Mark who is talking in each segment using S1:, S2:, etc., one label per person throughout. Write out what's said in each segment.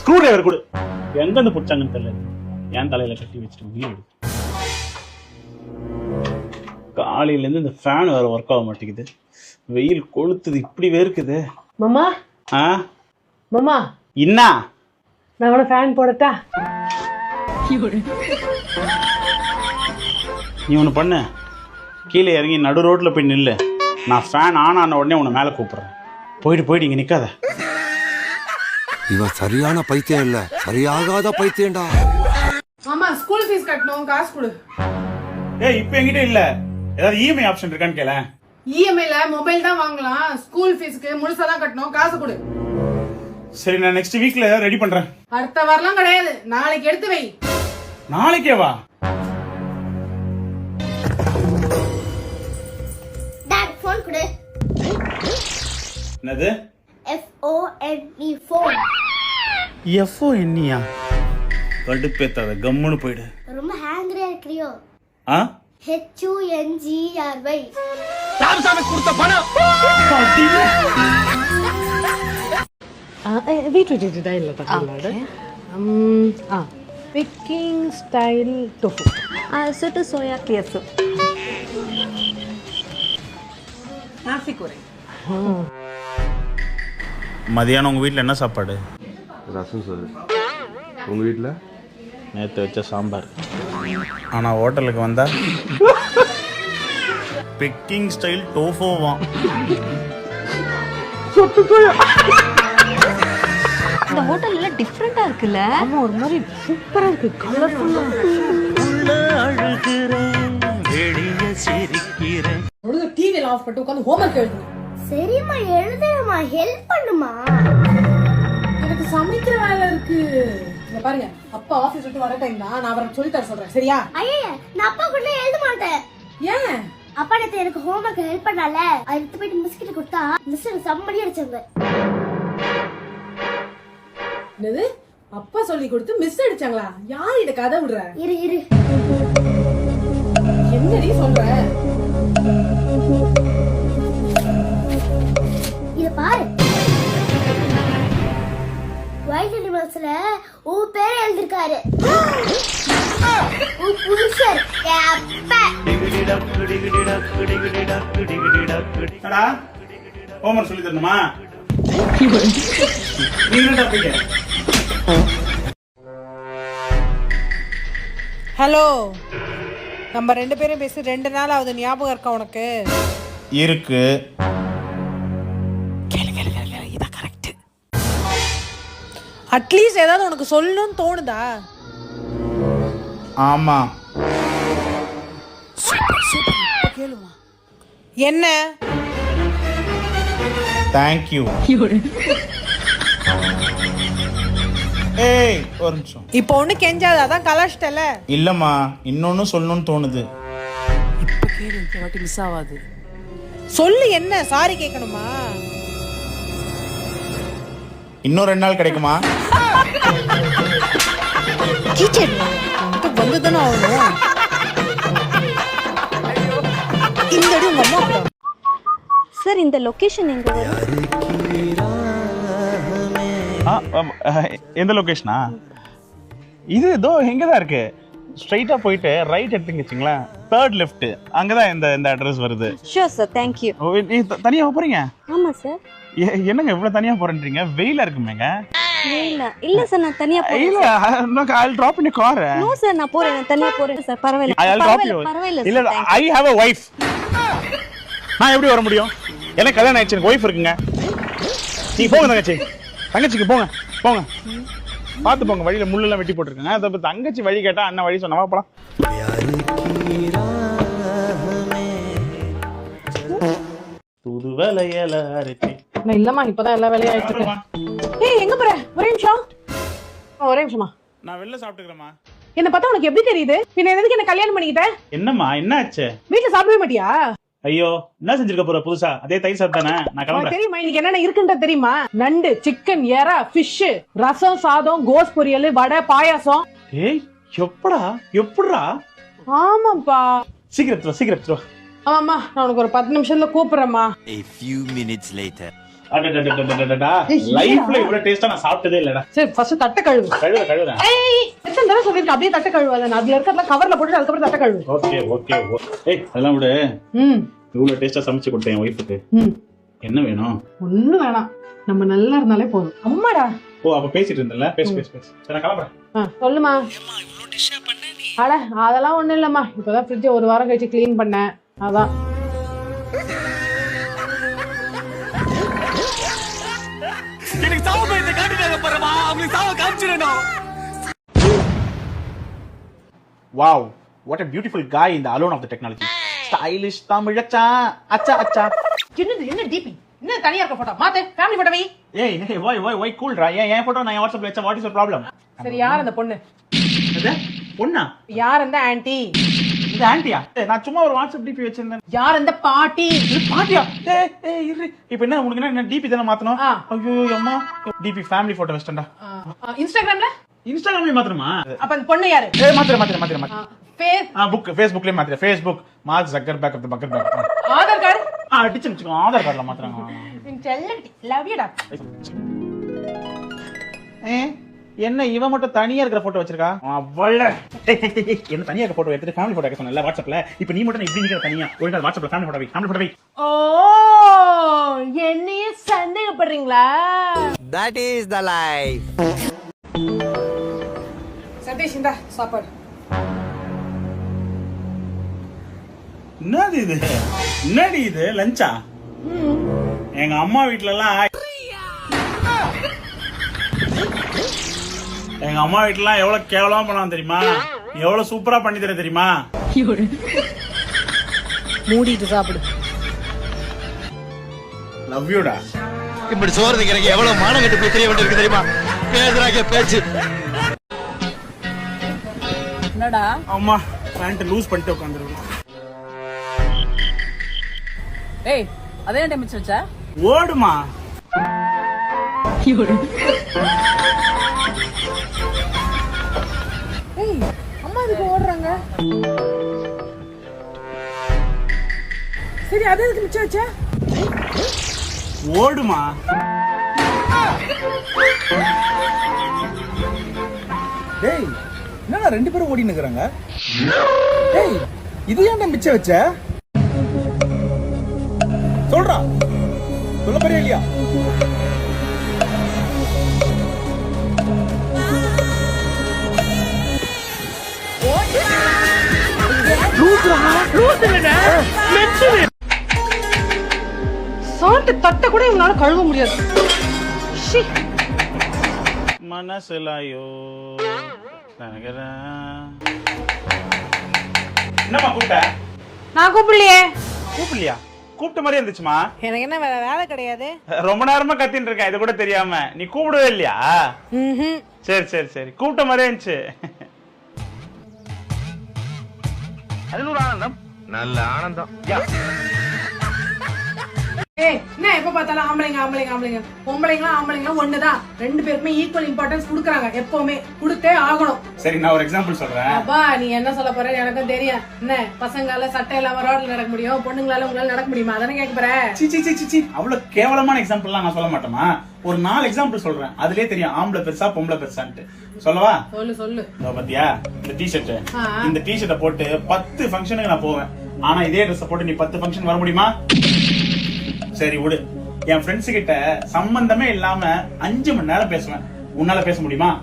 S1: Screw driver கொடு. எங்க இருந்து பிடிச்சாங்கன்னு தெரியல. என் தலையில கட்டி வச்சுட்டு உயிர் எடுக்கு காலையில இருந்து இந்த ஃபேன் வேற ஒர்க் ஆக மாட்டேங்குது. வெயில் கொளுத்துது இப்படி வேர்க்குது.
S2: மாமா?
S1: ஆ?
S2: மாமா?
S1: என்ன
S2: நான் உன ஃபேன் போடட்டா?
S1: நீ ஒன்று பண்ணு. கீழே இறங்கி நடு ரோட்டில் போய் நில்லு. நான் ஃபேன் ஆன் ஆன உடனே உன்னை மேலே கூப்பிட்றேன். போயிட்டு போயிட்டு இங்கே நிற்காத
S3: இவன் சரியான பைத்தியம் இல்ல. சரியாகாத பைத்தியம்டா.
S2: மாமா ஸ்கூல் ஃபீஸ் கட்டணும். காசு கொடு.
S1: ஏய் இப்போ என்கிட்ட இல்லை. ஏதாவது இஎம்ஐ ஆப்ஷன் இருக்கான்னு கேள
S2: இஎம்ஐல மொபைல் தான் வாங்கலாம். ஸ்கூல் ஃபீஸ்க்கு முழுசா தான் கட்டணும். காசு கொடு.
S1: சரி நான் நெக்ஸ்ட் வீக்ல ரெடி பண்றேன்.
S2: அடுத்த வாரம்லாம் கிடையாது. நாளைக்கு எடுத்து வை.
S1: நாளைக்கே வா என்னது?
S4: F O N E phone
S1: F O என்னியா கடுப்பேத்தாத கம்முன்னு போயிடு.
S4: ரொம்ப ஹேங்கரியா இருக்கிறியோ?
S1: ஆ?
S2: H U N G
S5: R soya clear soup
S2: நாசி கூரை
S1: மதியானம் உங்க வீட்ல என்ன சாப்பாடு?
S6: ரசம் சொல்லு. உங்கள் வீட்டில்
S1: நேற்று வச்ச சாம்பார். ஆனா ஹோட்டலுக்கு வந்தா? பிக்கிங் ஸ்டைல் டோஃபோவாம்
S5: இந்த ஹோட்டல்ல டிஃப்ரெண்டா இருக்குல்ல?
S2: ஆமா ஒரு மாதிரி சூப்பரா இருக்கு. கலர்ஃபுல்லா ஒழுங்கு டிவில ஆஃப் பண்ணிட்டு உட்காந்து ஹோம்ஒர்க் எழுதுங்க.
S4: சரிம்மா எழுதுமா ஹெல்ப் பண்ணுமா
S2: எனக்கு சமைக்கிற வேலை இருக்கு. இங்க பாருங்க அப்பா ஆபீஸ் விட்டு வர டைம் தான். நான் அவரை சொல்லி தர சொல்றேன். சரியா?
S4: ஐயா நான் அப்பா கூட எழுத மாட்டேன்.
S2: ஏன்?
S4: அப்பா நேத்து எனக்கு ஹோம்ஒர்க் ஹெல்ப் பண்ணால. அது எடுத்து போயிட்டு மிஸ் கிட்ட கொடுத்தா மிஸ் செம்மடி அடிச்சாங்க.
S2: என்னது? அப்பா சொல்லி கொடுத்து மிஸ் அடிச்சாங்களா? யார் இத கதை விடுற?
S4: இரு இரு.
S2: என்னடி சொல்ற?
S4: இத பாரு. வைல்ட் அனிமல்ஸ்ல உன் பேரை எழுதிருக்காரு. உன் புருஷர்
S1: அடா ஹோம்ஒர்க் சொல்லி தரணுமா?
S2: ஹலோ நம்ம ரெண்டு பேரும் பேசி ரெண்டு நாள் ஆகுது ஞாபகம் இருக்கா உனக்கு?
S1: இருக்கு.
S2: அட்லீஸ்ட் ஏதாவது உனக்கு சொல்லணும்னு தோணுதா?
S1: ஆமா.
S2: கேளுமா. என்ன?
S1: தேங்க்யூ ஏய் ஒரு நிமிஷம்.
S2: இப்போ ஒண்ணு கெஞ்சாத அதான் கலாச்சிட்டல
S1: இல்லம்மா இன்னொன்னு சொல்லணும்னு தோணுது.
S2: இப்போ கேளு இந்த வாட்டி மிஸ் ஆகாது சொல்லு என்ன சாரி கேட்கணுமா
S1: இன்னும் ரெண்டு நாள் கிடைக்குமா?
S2: வந்து தானே ஆகணும். இந்த அடி உங்க அம்மா கூட
S5: சார் இந்த லொகேஷன் எங்க
S1: எந்த லொகேஷனா இது இதோ இங்கே தான் இருக்கு? ஸ்ட்ரைட்டாக போயிட்டு ரைட் எடுத்துங்க வச்சுங்களேன். தேர்ட் லெஃப்ட் அங்கே தான் இந்த இந்த அட்ரஸ் வருது.
S5: ஷூர் சார் தேங்க்யூ
S1: ஓ, நீ தனியா போறீங்க?
S5: ஆமா சார்
S1: எ- என்னங்க இவ்வளவு தனியா போறேன்றீங்க? வெயிலா இருக்குமேங்க.
S5: இல்ல இல்ல சார் நான் தனியா போறேன்
S1: இல்ல I drop in car
S5: no sir நான் போறேன் நான் தனியா போறேன். சார் பரவாயில்ல.
S1: ஐ டிராப் யூ
S5: பரவாயில்ல
S1: இல்ல ஐ ஹேவ் a வைஃப் நான் எப்படி வர முடியும்? எனக்கு கல்யாணம் ஆயிடுச்சு எனக்கு ஒய்ஃப் இருக்குங்க. நீங்க போங்க தங்கச்சி. தங்கச்சிக்கு போங்க போங்க. பார்த்து போங்க வழியில முள்ளெல்லாம் வெட்டி போட்டுருக்காங்க. அதை தங்கச்சி வழி கேட்டா அண்ணன் வழி சொன்னா போலாம். புது வேலையில அரைச்சி
S2: நான் இல்லம்மா இப்பதான் எல்லா வேலையும் ஆயிட்டு இருக்கு. ஏய் எங்க போற? ஒரே நிமிஷம். ஒரே நிமிஷமா
S1: நான் வெளில சாப்பிட்டுக்கிறேம்மா.
S2: என்ன பார்த்தா உனக்கு எப்படி தெரியுது? பின்ன எதுக்கு என்ன கல்யாணம் பண்ணிக்கிட்ட?
S1: என்னம்மா என்ன ஆச்சு
S2: வீட்டுல சாப்பிடவே மாட்டியா?
S1: ஐயோ என்ன செஞ்சிருக்க போற புதுசா? அதே தயிர் சாப்பிட்டு தானே? நான் கிளம்புறேன்.
S2: தெரியுமா இன்னைக்கு என்னென்ன இருக்குன்றது தெரியுமா? நண்டு சிக்கன் எறா ஃபிஷ் ரசம் சாதம் கோஸ் பொரியல் வடை பாயாசம்.
S1: ஏய் எப்படா? எப்படா
S2: ஆமாப்பா
S1: சீக்கிரம் சீக்கிரம்.
S2: ஆமாம்மா நான் உனக்கு ஒரு பத்து நிமிஷத்துல கூப்பிடுறேம்மா.
S7: A few minutes later.
S1: லைஃப்ல இவ்வளவு டேஸ்டா நான் சாப்பிட்டதே இல்லடா
S2: சரி ஃபர்ஸ்ட் தட்டை கழுவு
S1: கழுவுற கழுவுற
S2: ஏய் எத்தனை தடவை சொல்லிருக்கேன் அப்படியே தட்டை கழுவாத நான் அதுல இருக்கிறதுல கவர்ல போட்டு அதுக்கப்புறம் தட்டை கழுவு.
S1: ஓகே ஓகே ஏய் அதெல்லாம் விடு.
S2: ம்.
S1: இவ்வளவு டேஸ்டா சமைச்சு கொடுத்தேன் என் ஒய்ஃபுக்கு
S2: ம்.
S1: என்ன வேணும்?
S2: ஒண்ணும் வேணாம். நம்ம நல்லா இருந்தாலே போதும். அம்மாடா.
S1: ஓ அப்ப பேசிட்டு இருந்தல பேசு பேசு பேசு. சரி நான் கிளம்புறேன்.
S2: ஆ சொல்லுமா அட அதெல்லாம் ஒண்ணும் இல்லம்மா. இப்பதான் ஃப்ரிட்ஜ் ஒரு வாரம் கழிச்சு க்ளீன் பண்ணேன். அதான்.
S1: Wow what a beautiful guy in the alone of the technology. Stylish தமிழச்சா அச்சா அச்சா
S2: என்னது என்ன டிபி என்ன தனியா இருக்க போட்டோ மாத்து ஃபேமிலி போட்டோ வை.
S1: ஏய் ஏய் ஒய் ஒய் ஒய் கூல்ரா ஏன் என் போட்டோ நான் வாட்ஸ்அப்ல வச்சா வாட் இஸ் ப்ராப்ளம்
S2: சரி யார் அந்த பொண்ணு?
S1: பொண்ணா?
S2: யார் அந்த ஆன்ட்டி?
S1: இது ஏய் நான் சும்மா ஒரு வாட்ஸ்அப் டிபி வச்சிருந்தேன்.
S2: யார் அந்த பாட்டி?
S1: பாட்டியா? ஏய் இரு. இப்போ என்ன உனக்கு என்ன டிபி தானே மாத்தணும். ஐயோ அம்மா. டிபி ஃபேமிலி போட்டோ வச்சிட்டேன்டா.
S2: இன்ஸ்டாகிராம்ல
S1: இன்ஸ்டாகிராம்லயே மாத்தணுமா?
S2: அப்ப அந்த பொண்ணு யாரு?
S1: ஏய் மாத்திர மாத்திர மாத்திர மாத்திர.
S2: ஃபேஸ்
S1: ஆ புக் ஃபேஸ்புக்லயே மாத்திர. Facebook Mark Zuckerberg of the Bakr பேக்
S2: ஆதார் கார்டு
S1: ஆ அடிச்சு வச்சுக்கோ ஆதார் கார்டுல மாத்திராங்க
S2: செல்லடி லவ் யூடா
S1: ஏ என்ன இவன் மட்டும் தனியா இருக்கிற போட்டோ வச்சிருக்கா? அவள என்ன தனியா இருக்க போட்டோ எடுத்துட்டு ஃபேமிலி போட்டோ சொன்னல வாட்ஸ்அப்ல இப்போ நீ மட்டும் இப்படி நிக்கிற தனியா? ஒழுங்கா வாட்ஸ்அப்ல ஃபேமிலி போட்டோ வை ஃபேமிலி போட்டோ வை.
S2: ஓ என்னையே சந்தேகப்படுறீங்களா?
S3: That is the life.
S2: Satish இந்தா சாப்பாடு.
S1: என்னது இது? என்னடி இது? லஞ்சா? எங்க அம்மா வீட்ல எல்லாம் எங்க அம்மா வீட்ல எவ்வளவு கேவலமா பண்ணுவாங்க தெரியுமா? எவ்வளவு சூப்பரா பண்ணி தர தெரியுமா?
S2: மூடிட்டு சாப்பிடு.
S1: லவ் யூடா
S3: இப்படி சோறு திங்கிறக்கு எவ்வளவு மானம் கட்டு போய் தெரிய வேண்டியிருக்கு தெரியுமா? பேசுறாங்க பேச்சு.
S2: என்னடா?
S1: அம்மா பேண்ட் லூஸ் பண்ணிட்டு உட்காந்துருக்கோம்.
S2: ஏய் அதே டைம் வச்சா?
S1: ஓடுமா?
S2: ஏய் அம்மா இதுக்கு ஓடுறாங்க? சரி அது எதுக்கு மிச்சம் வச்ச?
S1: ஓடுமா?
S7: டேய் என்னடா ரெண்டு பேரும் ஓடின்னு இருக்கிறாங்க? டேய் இது ஏன்டா மிச்சம் வச்ச? சொல்றா. சொல்ல போறியா இல்லையா?
S2: சால்ட் தட்டை கூட இவனால கழுவ முடியாது.
S1: மனசுலாயோ. என்னம்மா கூப்பிட்ட?
S2: நான் கூப்பிடலையே.
S1: கூப்பிடலையா? கூப்பிட்ட மாதிரி இருந்துச்சுமா
S2: எனக்கு என்ன வேற வேலை கிடையாது.
S1: ரொம்ப நேரமா கத்தின்னு இருக்கேன். இது கூட தெரியாம. நீ கூப்பிடவே இல்லையா? சரி சரி சரி. கூப்பிட்ட மாதிரியே இருந்துச்சு. அதில் ஒரு ஆனந்தம்
S6: நல்ல ஆனந்தம்
S2: ஏய் என்ன எப்ப பார்த்தாலும் ஆம்பளைங்க ஆம்பளைங்க ஆம்பளைங்க? பொம்பளைங்களும் ஆம்பளைங்களும் ஒண்ணுதான். ரெண்டு பேருக்குமே ஈக்குவல் இம்பார்ட்டன்ஸ் கொடுக்குறாங்க எப்பவுமே. கொடுத்தே ஆகணும்.
S1: சரி நான் ஒரு எக்ஸாம்பிள் சொல்றேன்.
S2: அப்பா நீ என்ன சொல்ல போற? எனக்கும் தெரியும். என்ன பசங்களால சட்டை இல்லாம ரோட்ல நடக்க முடியும் பொண்ணுங்களால உங்களால நடக்க முடியுமா? அதானே கேட்க போற?
S1: சி சி சி சி, அவ்வளவு கேவலமான எக்ஸாம்பிள்லாம் நான் சொல்ல மாட்டேமா ஒரு நாலு எக்ஸாம்பிள் சொல்றேன். அதுலயே தெரியும் ஆம்பளை பெருசா பொம்பளை பெருசான்ட்டு. சொல்லவா?
S2: சொல்லு சொல்லு.
S1: பாத்தியா? இந்த டிஷர்ட். இந்த டிஷர்ட்டை போட்டு பத்து ஃபங்க்ஷனுக்கு நான் போவேன். ஆனா இதே ட்ரெஸ் போட்டு நீ பத்து ஃபங்க்ஷன் வர முடியுமா? சரி விடு. என் ஃப்ரெண்ட்ஸ் கிட்ட சம்பந்தமே இல்லாம அஞ்சு மணி நேரம் பேசுவேன். உன்னால பேச முடியுமா?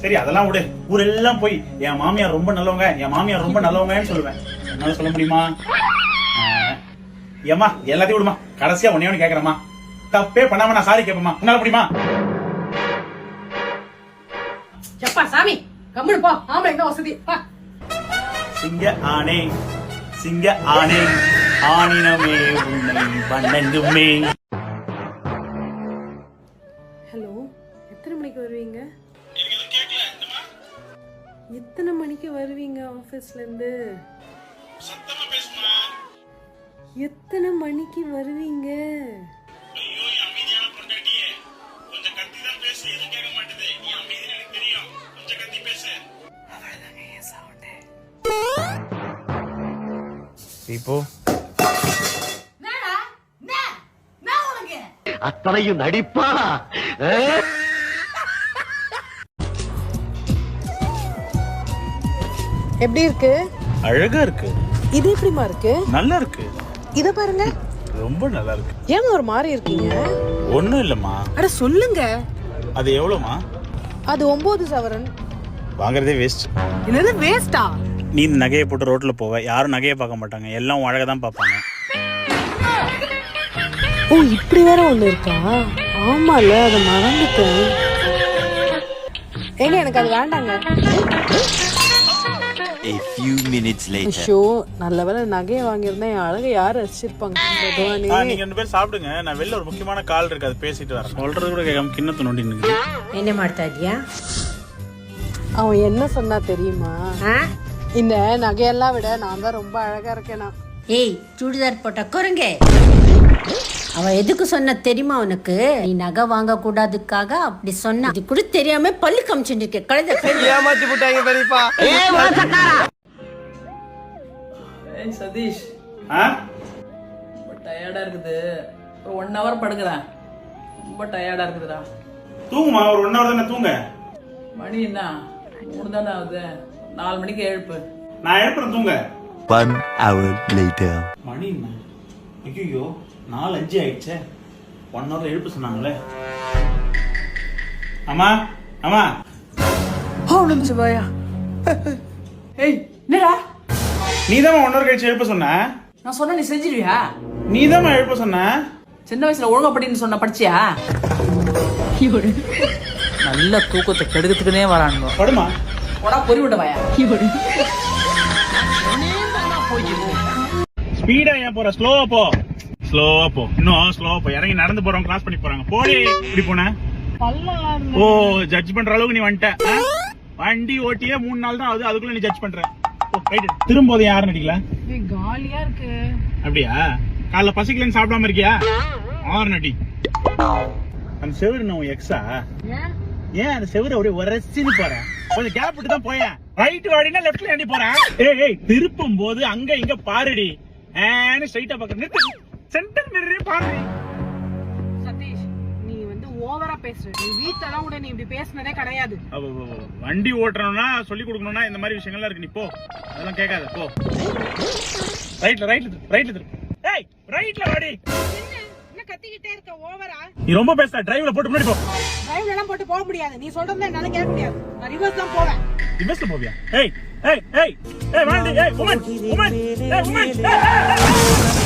S1: சரி அதெல்லாம் விடு. ஊரெல்லாம் போய் என் மாமியார் ரொம்ப நல்லவங்க என் மாமியார் ரொம்ப நல்லவங்கன்னு சொல்லுவேன். என்னால சொல்ல முடியுமா? ஆ. ஏம்மா எல்லாத்தையும் விடுமா. கடைசியா ஒன்னே ஒண்ணு கேக்குறேம்மா. தப்பே பண்ணாம நான் சாரி கேட்பேம்மா உன்னால முடியுமா?
S2: எப்பா சாமி கம்முனு போ. ஆம்பளைங்க தான் வசதி.
S1: சிங்க ஆனே சிங்க ஆனே ஆனினமே உன்னை
S2: ஹலோ எத்தனை மணிக்கு வருவீங்க? எத்தனை மணிக்கு வருவீங்க ஆபீஸ்ல இருந்து எத்தனை மணிக்கு வருவீங்க?
S7: இப்போ
S3: அத்தனையும் நடிப்பா?
S2: எப்படி இருக்கு?
S1: அழகா இருக்கு.
S2: இது எப்படிமா இருக்கு?
S1: நல்லா இருக்கு.
S2: இத பாருங்க.
S1: ரொம்ப நல்லா இருக்கு.
S2: ஏன் ஒரு மாதிரி இருக்கீங்க?
S1: ஒண்ணும் இல்லம்மா.
S2: அட சொல்லுங்க.
S1: அது எவ்வளவுமா
S2: அது ஒன்பது சவரன்.
S1: வாங்குறதே வேஸ்ட்
S2: என்னது வேஸ்டா
S1: நீ இந்த நகையை போட்டு ரோட்ல போவ. யாரும் நகையை பார்க்க மாட்டாங்க. எல்லாம் அழகை தான் பார்ப்பாங்க.
S2: ஓ இப்படி வேற ஒண்ணு இருக்கா ஆமால அதை மறந்துட்டேன் ஏங்க எனக்கு அது வேண்டாங்க
S3: A few minutes later.
S2: Show நல்ல வேளை நகையை வாங்கியிருந்தேன் என் அழகை யார் ரசிச்சிருப்பாங்க பகவானே.
S1: நீங்க ரெண்டு பேரும் சாப்பிடுங்க நான் வெளில ஒரு முக்கியமான கால் இருக்கு அது பேசிட்டு வரேன் சொல்றது கூட கேட்காம கிண்ணத்து நோண்டி நிக்கு
S8: என்ன ಮಾಡ್ತಾ ಇದೀಯಾ
S2: அவன் என்ன சொன்னா தெரியுமா இந்த நகையெல்லாம் விட நான் தான் ரொம்ப அழகா இருக்கேனா
S8: ஏய் சுடிதார் போட்ட குரங்கே அவ எதுக்கு சொன்ன தெரியுமா உனக்கு? நீ நகை வாங்க கூடாதுக்காக அப்படி சொன்னா. இது கூட தெரியாம பள்ளி காமிச்சுட்டு இருக்க. கழுத
S3: ஏமாத்தி போட்டாங்க பெரியப்பா.
S9: ஏய் சதீஷ். ரொம்ப டயர்டா இருக்குது. ஒரு ஒன் ஹவர் படுக்கிறேன். ரொம்ப டயர்டா இருக்குதுடா.
S1: தூங்குமா? ஒரு ஒன் ஹவர் தானே தூங்க.
S9: மணி என்ன? மூணு தானே ஆகுது. நாலு மணிக்கு எழுப்பு.
S1: நான் எழுப்புறேன் தூங்க.
S3: One hour later.
S1: மணி என்ன? ஐயோ நாலு அஞ்சு ஆயிடுச்சே. ஒன் ஹவர்ல எழுப்பு சொன்னாங்களே. அம்மா அம்மா.
S9: ஓ நிமிஷம் பாயா. ஏய் என்னடா?
S1: நீ தான் ஒன் ஹவர் கழிச்சு எழுப்ப சொன்ன.
S9: நான் சொன்ன நீ செஞ்சிருவியா?
S1: நீ தான் எழுப்ப சொன்ன.
S9: சின்ன வயசுல ஒழுங்கா படின்னு சொன்ன படிச்சியா? நல்ல தூக்கத்தை கெடுக்கிறதுக்குனே வரானுங்க.
S1: படுமா.
S9: போடா பொறி விட்ட வாயா
S1: ஸ்பீடா ஏன் போற? ஸ்லோவா போ. ஸ்லோவா போ. இன்னும் ஸ்லோவா போ. இறங்கி நடந்து போறவங்க கிராஸ் பண்ணி போறாங்க. போடி இப்படி போன. ஓ ஜட்ஜ் பண்ற அளவுக்கு நீ வந்துட்ட? வண்டி ஓட்டியே மூணு நாள் தான் ஆகுது. அதுக்குள்ள நீ ஜட்ஜ் பண்ற. ஓ, right. திரும்போது யாரும் நடிக்கல
S2: காலியா இருக்கு.
S1: அப்படியா? காலைல பசிக்கலன்னு சாப்பிடாம இருக்கியா? ஆறு நடி அந்த செவரு நான் எக்ஸா ஏன்? அந்த செவரு அப்படியே உரசின்னு போறேன் கொஞ்சம் கேப் விட்டு தான் போயேன். ரைட் வாடினா லெஃப்ட்ல ஏண்டி போறேன் ஏய் திருப்பும் போது அங்க இங்க பாருடி. ஏன்னு ஸ்ட்ரைட்டா பாக்க நிறுத்து. சென்டர் மிரரே பாரு
S2: சதீஷ் நீ வந்து ஓவரா பேசுற. நீ வீட்டெல்லாம் கூட நீ இப்படி பேசுனதே கிடையாது.
S1: வண்டி ஓட்டணும்னா சொல்லி கொடுக்கணும்னா இந்த மாதிரி விஷயங்கள்லாம் இருக்கு. நீ போ. அதெல்லாம் கேட்காத. போ. ரைட்ல ரைட்ல ரைட்ல திரு. ஏய் ரைட்ல வாடி.
S2: என்ன? கத்திக்கிட்டே இருக்க ஓவரா?
S1: நீ ரொம்ப பேச டிரைவ்ல போட்டு முன்னாடி போ.
S2: டிரைவ்ல எல்லாம் போட்டு போக முடியாது. நீ சொல்றதை என்னால கேட்க முடியாது. நான் ரிவர்ஸ் தான் போவேன்.
S1: இன்வெஸ்ட் போவியா? ஏய் ஏய் ஏய் ஏய் வாண்டி ஏய் உமன் உமன் ஏய் உமன் ஏய், ஏய், ஏய், ஏய்.